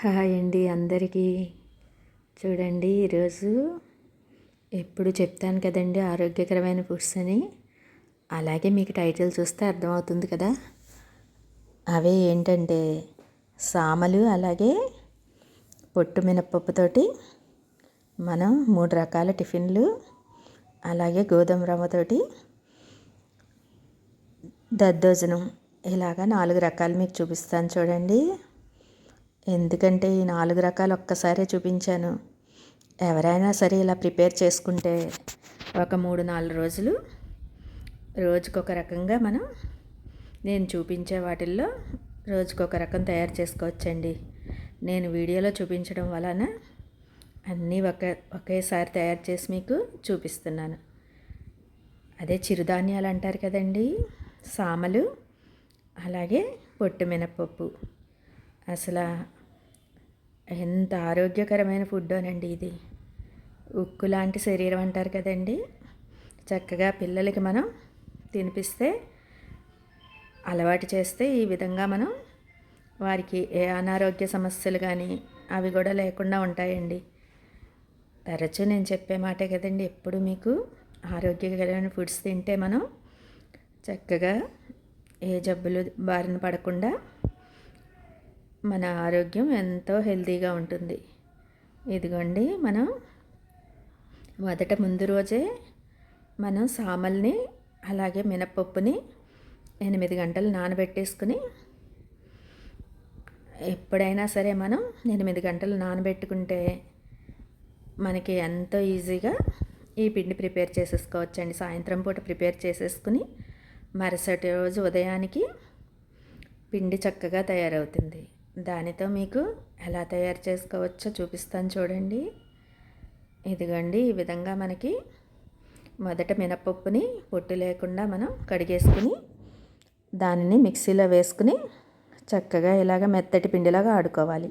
Hi అండి అందరికీ. చూడండి ఈరోజు ఎప్పుడు చెప్తాను కదండి ఆరోగ్యకరమైన ఫుడ్స్ అని. అలాగే మీకు టైటిల్ చూస్తే అర్థమవుతుంది కదా. అవే ఏంటంటే సామలు అలాగే పొట్టు మినప్పప్పుతోటి మనం మూడు రకాల టిఫిన్లు అలాగే గోధుమ రవ్వతోటి దద్దోజనం. ఇలాగా నాలుగు రకాలు మీకు చూపిస్తాను చూడండి. ఎందుకంటే ఈ నాలుగు రకాలు ఒక్కసారే చూపించాను. ఎవరైనా సరే ఇలా ప్రిపేర్ చేసుకుంటే ఒక మూడు నాలుగు రోజులు రోజుకొక రకంగా మనం నేను చూపించే వాటిల్లో రోజుకొక రకం తయారు చేసుకోవచ్చండి. నేను వీడియోలో చూపించడం వలన అన్నీ ఒక ఒకేసారి తయారు చేసి మీకు చూపిస్తున్నాను. అదే చిరుధాన్యాలు అంటారు కదండి సామలు అలాగే పొట్టు మినపప్పు. అసలు ఎంత ఆరోగ్యకరమైన ఫుడ్ అనండి ఇది. ఉక్కు లాంటి శరీరం అంటారు కదండి. చక్కగా పిల్లలకి మనం తినిపిస్తే అలవాటు చేస్తే ఈ విధంగా మనం వారికి ఏ అనారోగ్య సమస్యలు కానీ అవి కూడా లేకుండా ఉంటాయండి. తరచూ నేను చెప్పే మాటే కదండి ఎప్పుడు మీకు ఆరోగ్యకరమైన ఫుడ్స్ తింటే మనం చక్కగా ఏ జబ్బులు బారిన పడకుండా మన ఆరోగ్యం ఎంతో హెల్తీగా ఉంటుంది. ఇదిగోండి మనం మొదట ముందు రోజే మనం సామల్ని అలాగే మినపప్పుని ఎనిమిది గంటలు నానబెట్టేసుకుని ఎప్పుడైనా సరే మనం ఎనిమిది గంటలు నానబెట్టుకుంటే మనకి ఎంతో ఈజీగా ఈ పిండి ప్రిపేర్ చేసేసుకోవచ్చండి. సాయంత్రం పూట ప్రిపేర్ చేసేసుకుని మరుసటి రోజు ఉదయానికి పిండి చక్కగా తయారవుతుంది. దానితో మీకు ఎలా తయారు చేసుకోవచ్చో చూపిస్తాను చూడండి. ఇదిగండి ఈ విధంగా మనకి మొదట మినపప్పుని పొట్టు లేకుండా మనం కడిగేసుకుని దానిని మిక్సీలో వేసుకుని చక్కగా ఇలాగ మెత్తటి పిండిలాగా ఆడుకోవాలి.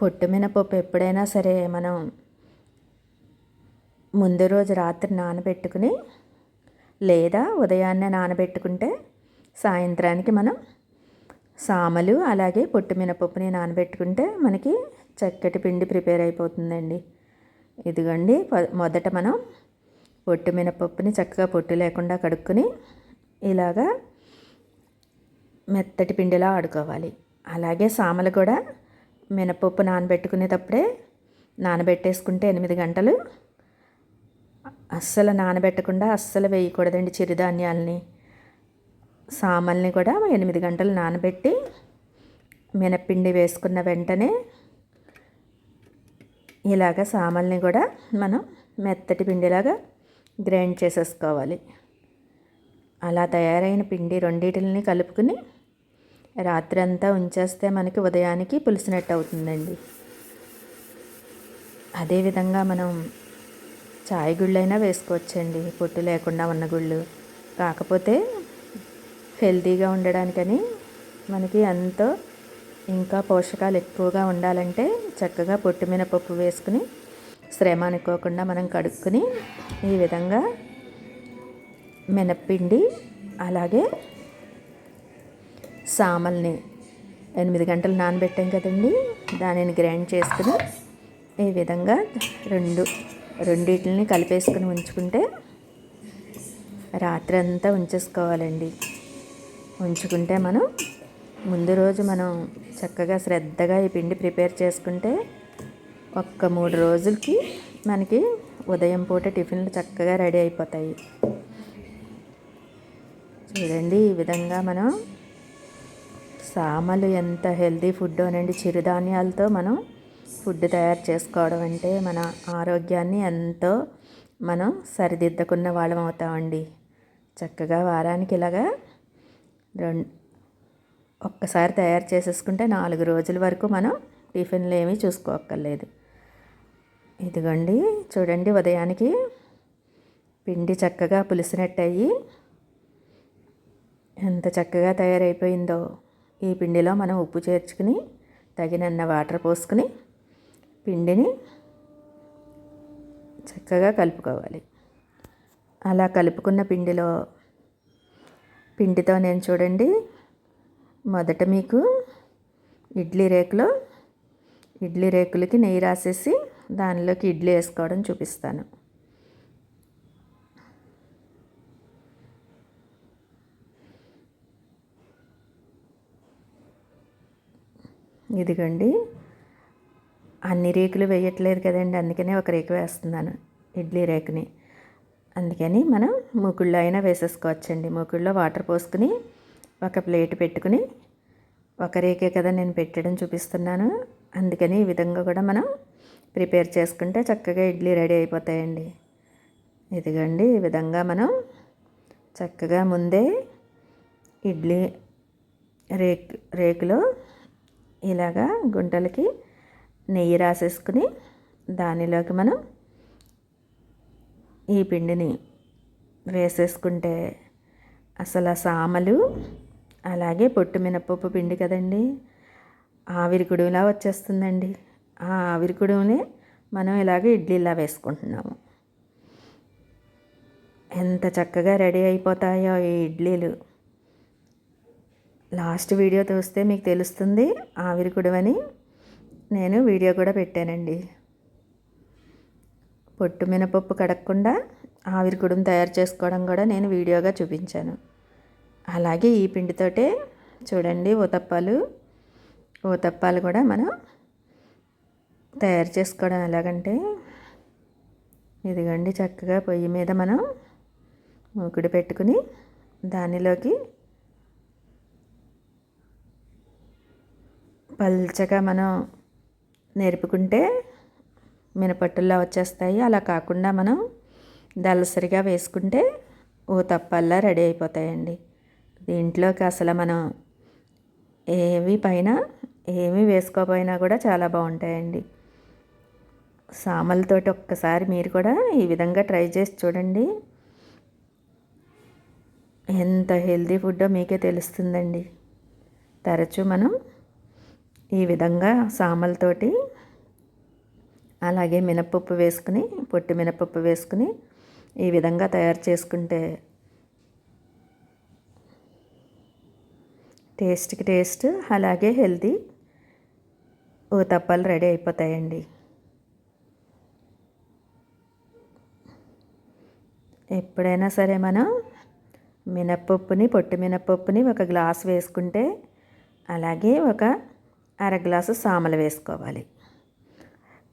పొట్టు మినపప్పు ఎప్పుడైనా సరే మనం ముందు రోజు రాత్రి నానబెట్టుకుని లేదా ఉదయాన్నే నానబెట్టుకుంటే సాయంత్రానికి మనం సామలు అలాగే పొట్టు మినపప్పుని నానబెట్టుకుంటే మనకి చక్కటి పిండి ప్రిపేర్ అయిపోతుందండి. ఇదిగోండి మొదట మనం పొట్టు మినపప్పుని చక్కగా పొట్టు లేకుండా కడుక్కొని ఇలాగా మెత్తటి పిండిలా ఆడుకోవాలి. అలాగే సామలు కూడా మినపప్పు నానబెట్టుకునేటప్పుడే నానబెట్టేసుకుంటే ఎనిమిది గంటలు అస్సలు నానబెట్టకుండా అస్సలు వేయకూడదండి చిరుధాన్యాలని. సామల్ని కూడా ఎనిమిది గంటలు నానబెట్టి మినప్పిండి వేసుకున్న వెంటనే ఇలాగ సామల్ని కూడా మనం మెత్తటి పిండిలాగా గ్రైండ్ చేసేసుకోవాలి. అలా తయారైన పిండి రెండింటిని కలుపుకుని రాత్రి అంతా ఉంచేస్తే మనకి ఉదయానికి పులిసినట్టు అవుతుందండి. అదేవిధంగా మనం చాయ్ గుళ్ళైనా వేసుకోవచ్చండి. పొట్టు లేకుండా ఉన్న గుళ్ళు. కాకపోతే హెల్తీగా ఉండడానికని మనకి ఎంతో ఇంకా పోషకాలు ఎక్కువగా ఉండాలంటే చక్కగా పొట్టు మినపప్పు వేసుకుని శ్రమ అనుకోకుండా మనం కడుక్కుని ఈ విధంగా మినప్పిండి అలాగే సామల్ని ఎనిమిది గంటలు నానబెట్టాం కదండి. దానిని గ్రైండ్ చేసుకుని ఈ విధంగా రెండు రెండింటిని కలిపేసుకుని ఉంచుకుంటే రాత్రి అంతా ఉంచేసుకోవాలండి. ఉంచుకుంటే మనం ముందు రోజు మనం చక్కగా శ్రద్ధగా ఈ పిండి ప్రిపేర్ చేసుకుంటే ఒక్క మూడు రోజులకి మనకి ఉదయం పూట టిఫిన్లు చక్కగా రెడీ అయిపోతాయి. చూడండి ఈ విధంగా మనం సామలు ఎంత హెల్తీ ఫుడ్ అనండి. చిరుధాన్యాలతో మనం ఫుడ్ తయారు చేసుకోవడం అంటే మన ఆరోగ్యాన్ని ఎంతో మనం సరిదిద్దుకున్న వాళ్ళం అవుతామండి. చక్కగా వారానికి ఇలాగా రెండు ఒక్కసారి తయారు చేసేసుకుంటే నాలుగు రోజుల వరకు మనం టిఫిన్లు ఏమీ చూసుకోక్కర్లేదు. ఇదిగోండి చూడండి ఉదయానికి పిండి చక్కగా పులిసినట్టయి అయ్యి ఎంత చక్కగా తయారైపోయిందో. ఈ పిండిలో మనం ఉప్పు చేర్చుకుని తగినన్న వాటర్ పోసుకుని పిండిని చక్కగా కలుపుకోవాలి. అలా కలుపుకున్న పిండిలో పిండితో నేను చూడండి. మొదట మీకు ఇడ్లీ రేకులో ఇడ్లీ రేకులకి నెయ్యి రాసేసి దానిలోకి ఇడ్లీ వేసుకోవడం చూపిస్తాను. ఇదిగోండి. అన్ని రేకులు వేయట్లేదు కదండి అందుకనే ఒక రేకు వేస్తున్నాను ఇడ్లీ రేకుని. అందుకని మనం మూకుళ్ళో అయినా వేసేసుకోవచ్చండి. మూకుళ్ళో వాటర్ పోసుకుని ఒక ప్లేట్ పెట్టుకుని ఒక రేకే కదా నేను పెట్టడం చూపిస్తున్నాను. అందుకని ఈ విధంగా కూడా మనం ప్రిపేర్ చేసుకుంటే చక్కగా ఇడ్లీ రెడీ అయిపోతాయండి. ఇదిగండి ఈ విధంగా మనం చక్కగా ముందే ఇడ్లీ రేక్ రేకులో ఇలాగా గుంటలకి నెయ్యి రాసేసుకుని దానిలోకి మనం ఈ పిండిని వేసేసుకుంటే అసలు ఆ సామలు అలాగే పొట్టు మినపప్పు పిండి కదండి. ఆవిరి వచ్చేస్తుందండి. ఆ ఆవిరి మనం ఇలాగ ఇడ్లీలా వేసుకుంటున్నాము. ఎంత చక్కగా రెడీ అయిపోతాయో ఈ ఇడ్లీలు. లాస్ట్ వీడియో చూస్తే మీకు తెలుస్తుంది ఆవిరి కుడువని నేను వీడియో కూడా పెట్టానండి. పొట్టు మినపప్పు కడగకుండా ఆవిరి కుడుం తయారు చేసుకోవడం కూడా నేను వీడియోగా చూపించాను. అలాగే ఈ పిండితోటే చూడండి ఊతప్పాలు. ఊతప్పాలు కూడా మనం తయారు చేసుకోవడం ఎలాగంటే ఇదిగండి చక్కగా పొయ్యి మీద మనం మూకుడు పెట్టుకుని దానిలోకి పల్చగా మనం నేర్పుకుంటే మినపట్టుల్లా వచ్చేస్తాయి. అలా కాకుండా మనం దళసరిగా వేసుకుంటే ఓ తప్పల్లా రెడీ అయిపోతాయండి. దీంట్లోకి అసలు మనం ఏవి పైన ఏమి వేసుకోపోయినా కూడా చాలా బాగుంటాయండి. సామలతోటి ఒక్కసారి మీరు కూడా ఈ విధంగా ట్రై చేసి చూడండి. ఎంత హెల్తీ ఫుడ్డో మీకే తెలుస్తుందండి. తరచూ మనం ఈ విధంగా సామలతోటి అలాగే మినపప్పు వేసుకుని పొట్టి మినపప్పు వేసుకుని ఈ విధంగా తయారు చేసుకుంటే టేస్ట్కి టేస్ట్ అలాగే హెల్తీ ఊతప్పాలు రెడీ అయిపోతాయండి. ఎప్పుడైనా సరే మనం మినప్పప్పుని పొట్టి మినప్పప్పుని ఒక గ్లాస్ వేసుకుంటే అలాగే ఒక అర గ్లాసు సామలు వేసుకోవాలి.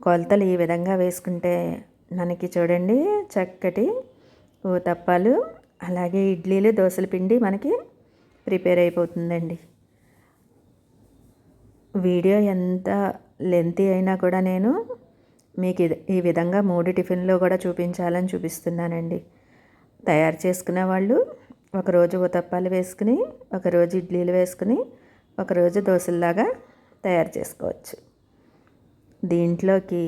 కొలతలు ఈ విధంగా వేసుకుంటే మనకి చూడండి చక్కటి ఊతప్పాలు అలాగే ఇడ్లీలు దోశల పిండి మనకి ప్రిపేర్ అయిపోతుందండి. వీడియో ఎంత లెంతీ అయినా కూడా నేను మీకు ఈ విధంగా మూడు టిఫిన్లో కూడా చూపించాలని చూపిస్తున్నానండి. తయారు చేసుకునే వాళ్ళు ఒకరోజు ఉతప్పాలు వేసుకుని ఒకరోజు ఇడ్లీలు వేసుకుని ఒకరోజు దోశల్లాగా తయారు చేసుకోవచ్చు. దీంట్లోకి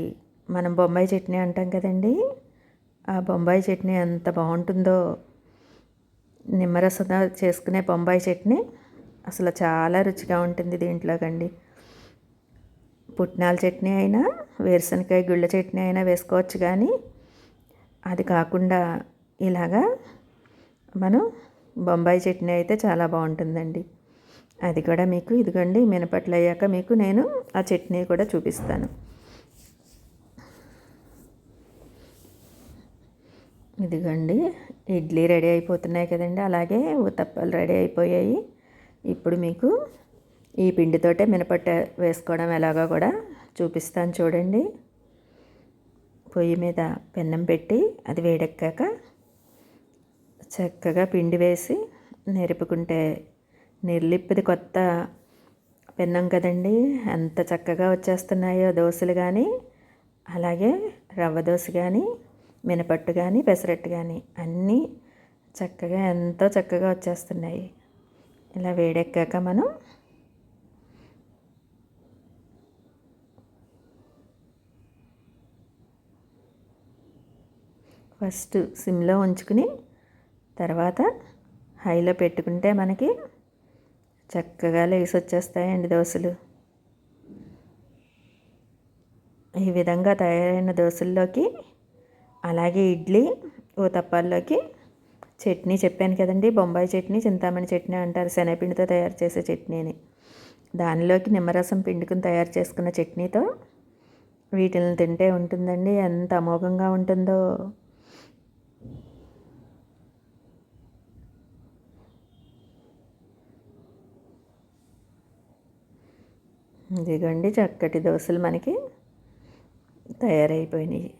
మనం బొంబాయి చట్నీ అంటాం కదండి. ఆ బొంబాయి చట్నీ ఎంత బాగుంటుందో నిమ్మరసం చేసుకునే బొంబాయి చట్నీ అసలు చాలా రుచిగా ఉంటుంది దీంట్లోకండి. పుట్నాల చట్నీ అయినా వేరుశనకాయ గుళ్ళ చట్నీ అయినా వేసుకోవచ్చు కానీ అది కాకుండా ఇలాగా మనం బొంబాయి చట్నీ అయితే చాలా బాగుంటుందండి. అది కూడా మీకు ఇదిగోండి మినపట్లు అయ్యాక మీకు నేను ఆ చట్నీ కూడా చూపిస్తాను. ఇదిగోండి ఇడ్లీ రెడీ అయిపోతున్నాయి కదండి అలాగే ఉతప్పాలు రెడీ అయిపోయాయి. ఇప్పుడు మీకు ఈ పిండితోటే మినపట్ట వేసుకోవడం ఎలాగో కూడా చూపిస్తాను చూడండి. పొయ్యి మీద పెన్నం పెట్టి అది వేడెక్కాక చక్కగా పిండి వేసి నెరుపుకుంటే నిర్లిప్పిది కొత్త పిన్నం కదండి. ఎంత చక్కగా వచ్చేస్తున్నాయో దోశలు కానీ అలాగే రవ్వ దోశ కానీ మినపట్టు కానీ పెసరట్టు కానీ అన్నీ చక్కగా ఎంతో చక్కగా వచ్చేస్తున్నాయి. ఇలా వేడెక్కాక మనం ఫస్ట్ సిమ్లో ఉంచుకుని తర్వాత హైలో పెట్టుకుంటే మనకి చక్కగా లేసి వచ్చేస్తాయండి దోశలు. ఈ విధంగా తయారైన దోశల్లోకి అలాగే ఇడ్లీ ఊతప్పాల్లోకి చట్నీ చెప్పాను కదండి. బొంబాయి చట్నీ చింతామణి చట్నీ అంటారు. శనగపిండితో తయారు చేసే చట్నీని. దానిలోకి నిమ్మరసం పిండుకుని తయారు చేసుకున్న చట్నీతో వీటిని తింటే ఉంటుందండి. ఎంత అమోఘంగా ఉంటుందో. ఇదిగోండి చక్కటి దోశలు మనకి తయారైపోయినాయి.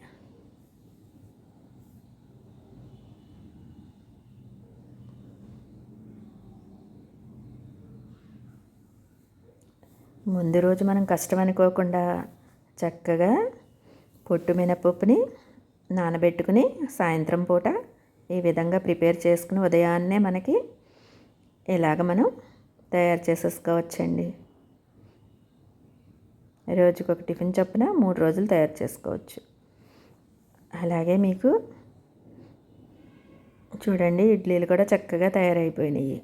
ముందు రోజు మనం కష్టం అనుకోకుండా చక్కగా పొట్టు మినపప్పుని నానబెట్టుకుని సాయంత్రం పూట ఈ విధంగా ప్రిపేర్ చేసుకుని ఉదయాన్నే మనకి ఇలాగ మనం తయారు చేసేసుకోవచ్చండి. రోజుకు ఒక టిఫిన్ చొప్పున మూడు రోజులు తయారు చేసుకోవచ్చు. అలాగే మీకు చూడండి ఇడ్లీలు కూడా చక్కగా తయారైపోయినాయి.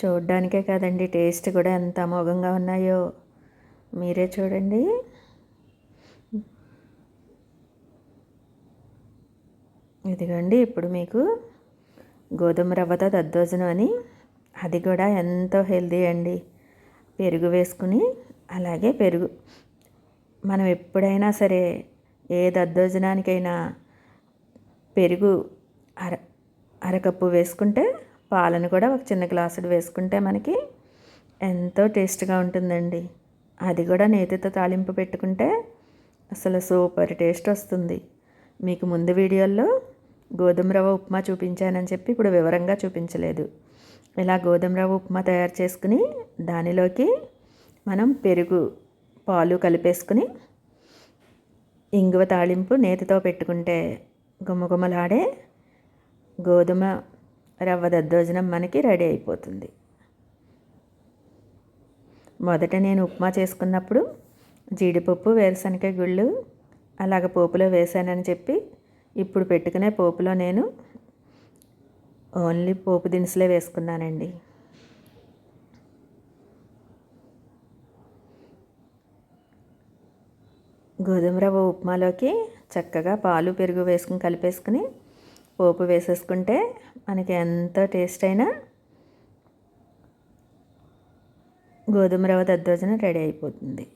చూడడానికే కాదండి టేస్ట్ కూడా ఎంత అమోఘంగా ఉన్నాయో మీరే చూడండి. ఇదిగోండి ఇప్పుడు మీకు గోధుమ రవ్వతో దద్దోజనం అని. అది కూడా ఎంతో హెల్దీ అండి. పెరుగు వేసుకుని అలాగే పెరుగు. మనం ఎప్పుడైనా సరే ఏ దద్దోజనానికైనా పెరుగు అర అరకప్పు వేసుకుంటే పాలను కూడా ఒక చిన్న గ్లాసుడు వేసుకుంటే మనకి ఎంతో టేస్ట్గా ఉంటుందండి. అది కూడా నేతితో తాలింపు పెట్టుకుంటే అసలు సూపర్ టేస్ట్ వస్తుంది. మీకు ముందు వీడియోల్లో గోధుమ రవ్వ ఉప్మా చూపించానని చెప్పి ఇప్పుడు వివరంగా చూపించలేదు. ఇలా గోధుమ రవ్వ ఉప్మా తయారు చేసుకుని దానిలోకి మనం పెరుగు పాలు కలిపేసుకుని ఇంగువ తాళింపు నేతితో పెట్టుకుంటే గుమ్మగుమ్మలాడే గోధుమ రవ్వ దద్దోజనం మనకి రెడీ అయిపోతుంది. మొదట నేను ఉప్మా చేసుకున్నప్పుడు జీడిపప్పు వేరుశనగ గుళ్ళు అలాగ పోపులో వేసానని చెప్పి ఇప్పుడు పెట్టుకునే పోపులో నేను ఓన్లీ పోపు దినుసులే వేసుకున్నానండి. గోధుమ రవ్వ ఉప్మాలోకి చక్కగా పాలు పెరుగు వేసుకుని కలిపేసుకుని పోపు వేసేసుకుంటే మనకి ఎంతో టేస్ట్ అయినా గోధుమ రవ్వ దద్దోజనం రెడీ అయిపోతుంది.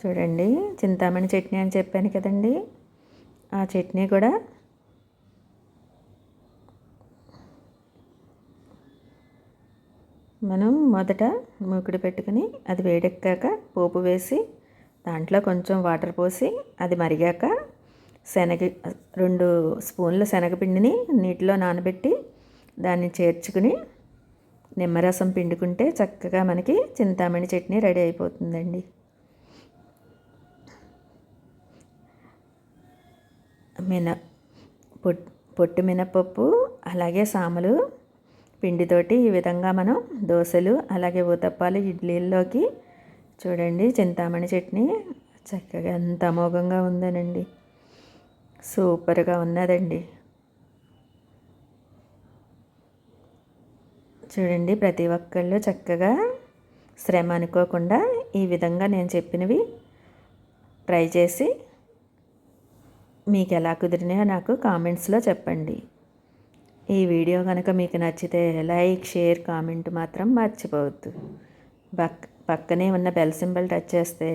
చూడండి చింతామణి చట్నీ అని చెప్పాను కదండి. ఆ చట్నీ కూడా మనం మొదట మూకుడు పెట్టుకుని అది వేడెక్కాక పోపు వేసి దాంట్లో కొంచెం వాటర్ పోసి అది మరిగాక శనగ రెండు స్పూన్ల శనగపిండిని నీటిలో నానబెట్టి దాన్ని చేర్చుకుని నిమ్మరసం పిండుకుంటే చక్కగా మనకి చింతామణి చట్నీ రెడీ అయిపోతుందండి. మిన పొట్టు మినపప్పు అలాగే సామలు పిండితోటి ఈ విధంగా మనం దోశలు అలాగే ఊతప్పాలు ఇడ్లీల్లోకి చూడండి చింతామణి చట్నీ. చక్కగా ఎంత అమోఘంగా ఉందనండి. సూపర్గా ఉన్నదండి. చూడండి ప్రతి ఒక్కళ్ళు చక్కగా శ్రమ అనుకోకుండా ఈ విధంగా నేను చెప్పినవి ట్రై చేసి మీకు ఎలా కుదిరినాయో నాకు కామెంట్స్లో చెప్పండి. ఈ వీడియో కనుక మీకు నచ్చితే లైక్ షేర్ కామెంట్ మాత్రం మర్చిపోవద్దు. పక్ పక్కనే ఉన్న బెల్ సింబల్ టచ్ చేస్తే